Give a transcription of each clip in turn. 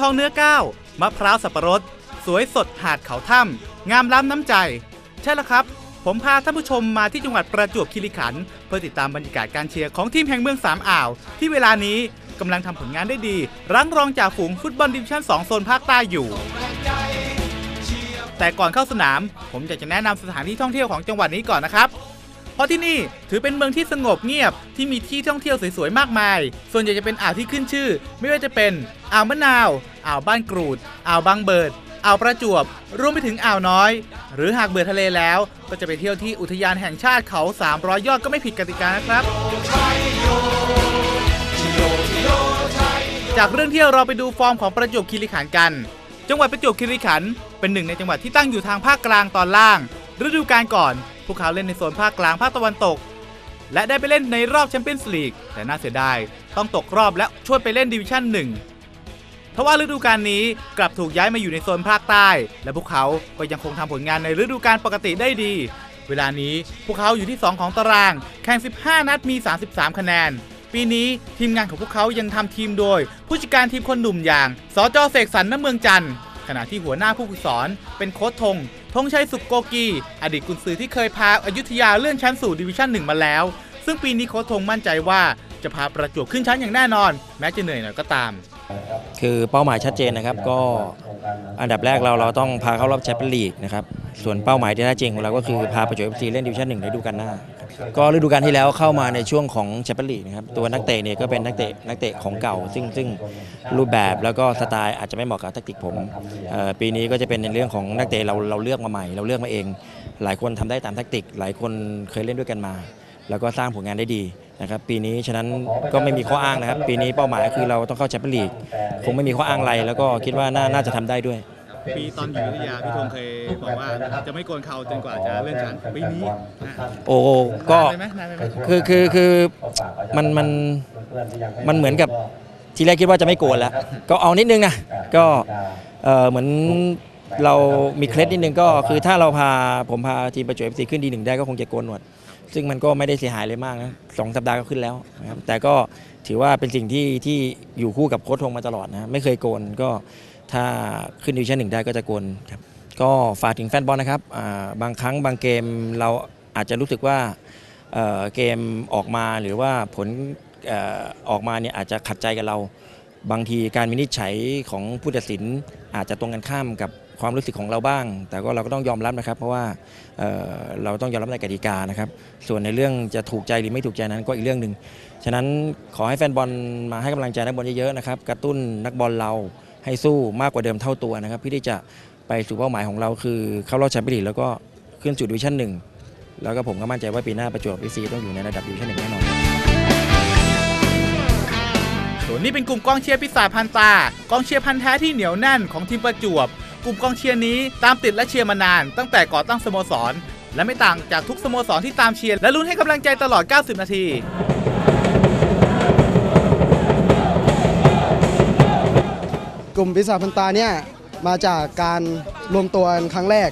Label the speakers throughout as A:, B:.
A: ทองเนื้อก้าวมะพร้าวสับปะรด สวยสดหาดเขาถ้ำงามล้ำน้ำใจ ใช่แล้วครับ ผมพาท่านผู้ชมมาที่จังหวัดประจวบคีรีขันธ์เพื่อติดตามบรรยากาศการเชียร์ของทีมแห่งเมืองสามอ่าว ที่เวลานี้กำลังทำผลงานได้ดี รั้งรองจากฝูงฟุตบอลดิวิชั่น 2 โซนภาคใต้อยู่ แต่ก่อนเข้าสนาม ผมอยากจะแนะนำสถานที่ท่องเที่ยวของจังหวัดนี้ก่อนนะครับ ราะที่นี่ถือเป็นเมืองที่สงบเงียบที่มีที่ท่องเที่ยวสวยๆมากมาย ส่วนใหญ่จะเป็นอ่าวที่ขึ้นชื่อ ไม่ว่าจะเป็นอ่าวมะนาวอ่าวบ้านกรูดอ่าวบางเบิดอ่าวประจวบรวมไปถึงอ่าวน้อย หรือหากเบื่อทะเลแล้ว ก็จะไปเที่ยวที่อุทยานแห่งชาติเขา 300 ยอดก็ไม่ผิดกติกานะครับ จากเรื่องเที่ยวเราไปดูฟอร์มของประจวบคีรีขันธ์กัน จังหวัดประจวบคีรีขันธ์เป็นหนึ่งในจังหวัดที่ตั้งอยู่ทางภาคกลางตอนล่าง ฤดูกาลก่อน วกเขาเล่นในโซนภาคกลางภาคตะวันตก และได้ไปเล่นในรอบแชมเปี้ยนส์ลีกแต่น่าเสียดายต้องตกรอบและช่วยไปเล่นดิวิชั่นหนึ่งทว่าฤดูกาลนี้กลับถูกย้ายมาอยู่ในโซนภาคใต้ และพวกเขาก็ยังคงทำผลงานในฤดูกาลปกติได้ดี เวลานี้พวกเขาอยู่ที่ 2 ของตาราง แข่ง 15 นัดมี 33 คะแนน ปีนี้ทีมงานของพวกเขายังทำทีมโดย ผู้จัดการทีมคนหนุ่มอย่าง สจเสกสรรณเมืองจันทร์ขณะที่หัวหน้าผู้ฝึกสอนเป็นโค้ชธง ธงชัยสุกโกกี อดีตกุนซือที่เคยพาอายุทยาเลื่อนชั้นสู่ดิวิชั่นหนึ่งมาแล้ว ซึ่งปีนี้โค้ชธงมั่นใจว่าจะพาประจวบขึ้นชั้นอย่างแน่นอน แม้จะเหนื่อยหน่อยก็ตาม
B: คือเป้าหมายชัดเจนนะครับก็อันดับแรกเราเราต้องพาเข้ารอบแชมเปี้ยนลีกนะครับส่วนเป้าหมายที่แท้จริงของเราก็คือพาประจวบเอฟซีเล่นดิวิชั่นหนึ่งในฤดูกาลหน้า ก็ฤดูกาลที่แล้วเข้ามาในช่วงของแชมเปี้ยนลีกนะครับตัวนักเตะเนี่ยก็เป็นนักเตะนักเตะของเก่า ซึ่งซึ่งรูปแบบแล้วก็สไตล์อาจจะไม่เหมาะกับแทคติกผมเอ่อปีนี้ก็จะเป็นในเรื่องของนักเตะเราเราเลือกมาใหม่ เราเลือกมาเอง หลายคนทำได้ตามแทคติก หลายคนเคยเล่นด้วยกันมา แล้วก็สร้างผลงานได้ดีนะครับปีนี้ฉะนั้นก็ไม่มีข้ออ้างนะครับ ปีนี้เป้าหมายคือเราต้องเข้าแชมเปี้ยนลีกคงไม่มีข้ออ้างอะไรแล้วก็คิดว่าน่าน่าจะทำได้ด้วย
A: ปีตอนอยู่วิทยาพี่ธงเคยบอกว่าจะไม่โกนเขาจนกว่าจะเลื่อนชั้นปีนี้
B: โอ้ก็
A: นานไปไหมนานไปไหม
B: คือคือคือมันมันมันเหมือนกับทีแรกคิดว่าจะไม่โกนแล้ว ก็เอานิดนึงนะก็เออเหมือนเรามีเคล็ดนิดนึงก็คือถ้าเราพาผมพาทีมประจวบเอฟซีขึ้นดีหนึ่งได้ก็คงจะโกนหนวด ซึ่งมันก็ไม่ได้เสียหายเลยมากนะสองสัปดาห์ก็ขึ้นแล้วนะครับแต่ก็ถือว่าเป็นสิ่งที่ที่อยู่คู่กับโค้ชทงมาตลอดนะไม่เคยโกนก็ ถ้าขึ้นดิวิชั่นหนึ่งได้ก็จะโกนครับก็ฝากถึงแฟนบอลนะครับบางครั้งบางเกมเราอาจจะรู้สึกว่าเเกมออกมาหรือว่าผลอออกมาเนี่ยอาจจะขัดใจกับเรา บางทีการวินิจฉัยของผู้ตัดสินอาจจะตรงกันข้ามกับความรู้สึกของเราบ้าง แต่ก็เราก็ต้องยอมรับนะครับ เพราะว่าเเราต้องยอมรับในกติกานะครับ ส่วนในเรื่องจะถูกใจหรือไม่ถูกใจนั้นก็อีกเรื่องหนึ่งฉะนั้นขอให้แฟนบอลมาให้กำลังใจนักบอลเยอะๆนะครับ กระตุ้นนักบอลเรา ให้สู้มากกว่าเดิมเท่าตัวนะครับเพื่อที่จะไปสู่เป้าหมายของเราคือเข้ารอบแชมเปี้ยนลีกแล้วก็ขึ้นสู่ดิวิชั่นหนึ่งแล้วก็ผมก็มั่นใจว่าปีหน้าประจวบเอฟซีต้องอยู่ในระดับดิวิชั่นหนึ่งแน่นอน
A: ส่วนนี้เป็นกลุ่มกองเชียร์ปีศาจพันตากองเชียร์พันแท้ที่เหนียวแน่นของทีมประจวบ กลุ่มกองเชียร์นี้ตามติดและเชียร์มานาน ตั้งแต่ก่อตั้งสโมสร และไม่ต่างจากทุกสโมสรที่ตามเชียร์และลุ้นให้กำลังใจตลอด 90 นาที
C: ลุ่มปีศาจพันตาเนี่ยมาจากการรวมตัวกันครั้งแรก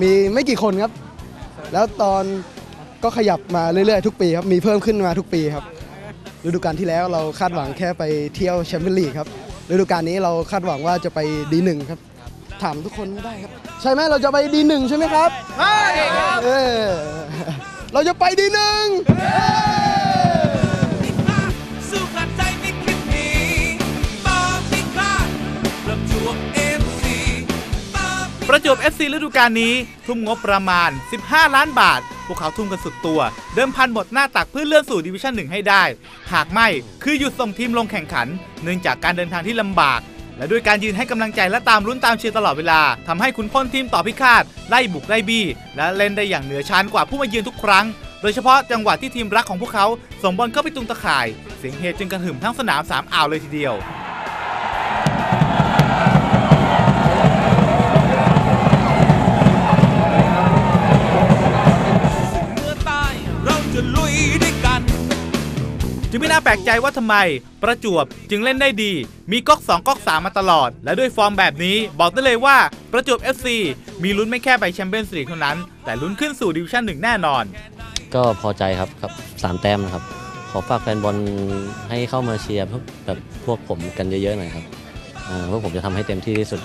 C: มีไม่กี่คนครับ แล้วตอนก็ขยับมาเรื่อยๆทุกปีครับ มีเพิ่มขึ้นมาทุกปีครับ ฤดูกาลที่แล้วเราคาดหวังแค่ไปเที่ยวแชมเปี้ยนลีกครับ ฤดูกาลนี้เราคาดหวังว่าจะไปดีหนึ่งครับ ถามทุกคนก็ได้ครับ ใช่ไหมเราจะไปดีหนึ่งใช่ไหมครับใช่ครับ เออ เราจะไปดีหนึ่ง
D: ประจวบ
A: FC ฤดูกาลนี้ ทุ่มงบประมาณ 15 ล้านบาท พวกเขาทุ่มกันสุดตัว เดิมพันหมดหน้าตักเพื่อเลื่อนสู่ดิวิชั่นหนึ่งให้ได้ หากไม่คือหยุดส่งทีมลงแข่งขัน เนื่องจากการเดินทางที่ลำบาก และด้วยการยืนให้กำลังใจและตามลุ้นตามเชียร์ตลอดเวลาทำให้คุณพ่นทีมต่อพิฆาตไล่บุกไล่บี้ และเล่นได้อย่างเหนือชั้นกว่าผู้มาเยือนทุกครั้งโดยเฉพาะจังหวะที่ทีมรักของพวกเขาส่งบอลเข้าไปตุงตะข่าย เสียงเฮจึงกระหึ่มทั้งสนามสามอ่าวเลยทีเดียว
D: ลก
A: ใจว่าทำไม ประจวบจึงเล่นได้ดี มีก๊อก2ก๊อก3มาตลอด และด้วยฟอร์มแบบนี้บอกได้เลยว่าประจวบ FC มีลุ้นไม่แค่ไปแชมเปี้ยนส์ลีกเท่านั้น แต่ลุ้นขึ้นสู่ดิวิชั่นหนึ่งแน่นอน
E: ก็พอใจครับกับสามแต้มนะครับ ขอฝากแฟนบอลให้เข้ามาเชียร์พวกแบบพวกผมกันเยอะๆหน่อยครับ
A: ค
E: เอ่อพวกผมจะทำให้เต็มที่ที่สุด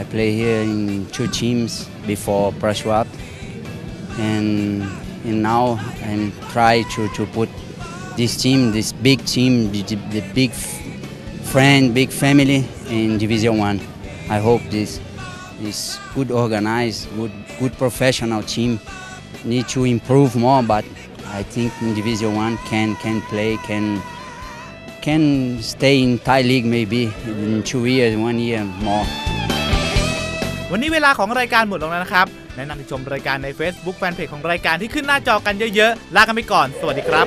F: I play here in two teams before Prashwap, and and now I'm try to, to put this team, this big team, the, the- big friend, big family in Division One. I hope this this good organized, good good professional team need to improve more, but I think in Division One can can play can can stay in Thai League maybe in two years, one year more.
A: วันนี้เวลาของรายการหมดลงแล้วนะครับ แนะนำให้ชมรายการใน Facebook แฟนเพจของรายการที่ขึ้นหน้าจอกันเยอะๆ ลากันไปก่อน สวัสดีครับ